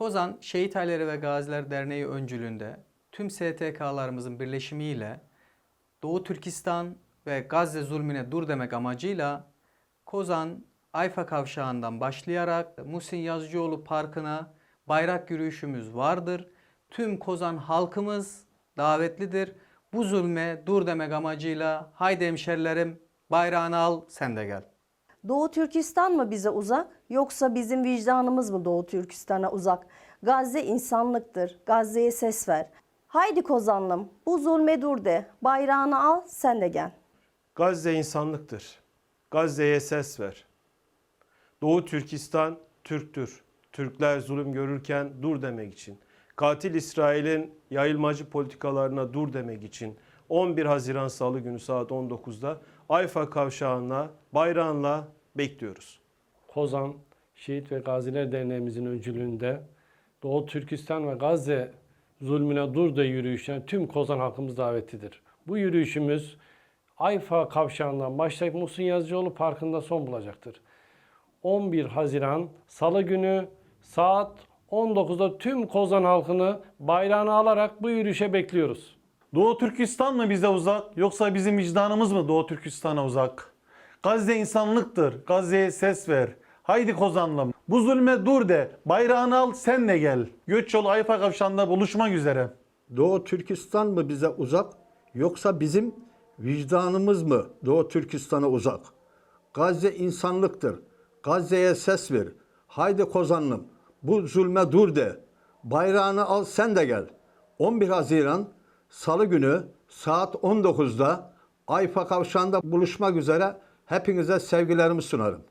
Kozan Şehit Aileleri ve Gaziler Derneği öncülüğünde tüm STK'larımızın birleşimiyle Doğu Türkistan ve Gazze zulmüne dur demek amacıyla Kozan Ayfa kavşağından başlayarak Muhsin Yazıcıoğlu Parkı'na bayrak yürüyüşümüz vardır. Tüm Kozan halkımız davetlidir. Bu zulme dur demek amacıyla haydi hemşerilerim bayrağını al sen de gel. Doğu Türkistan mı bize uzak yoksa bizim vicdanımız mı Doğu Türkistan'a uzak? Gazze insanlıktır. Gazze'ye ses ver. Haydi Kozanlım bu zulme dur de. Bayrağını al sen de gel. Gazze insanlıktır. Gazze'ye ses ver. Doğu Türkistan Türktür. Türkler zulüm görürken dur demek için. Katil İsrail'in yayılmacı politikalarına dur demek için 11 Haziran Salı günü saat 19'da Ayfa kavşağına bayrağınla bekliyoruz. Kozan Şehit ve Gaziler Derneğimizin öncülüğünde Doğu Türkistan ve Gazze zulmüne dur da yürüyüşüne tüm Kozan halkımız davetlidir. Bu yürüyüşümüz Ayfa kavşağından başlayıp Muhsin Yazıcıoğlu Parkı'nda son bulacaktır. 11 Haziran Salı günü saat 19'da tüm Kozan halkını bayrağını alarak bu yürüyüşe bekliyoruz. Doğu Türkistan mı bize uzak yoksa bizim vicdanımız mı Doğu Türkistan'a uzak? Gazze insanlıktır. Gazze'ye ses ver. Haydi Kozanlım. Bu zulme dur de. Bayrağını al sen de gel. Göç yolu Ayfa Kavşağı'nda buluşmak üzere. Doğu Türkistan mı bize uzak yoksa bizim vicdanımız mı Doğu Türkistan'a uzak? Gazze insanlıktır. Gazze'ye ses ver. Haydi Kozanlım bu zulme dur de. Bayrağını al sen de gel. 11 Haziran Salı günü saat 19'da Ayfa Kavşağı'nda buluşmak üzere hepinize sevgilerimi sunarım.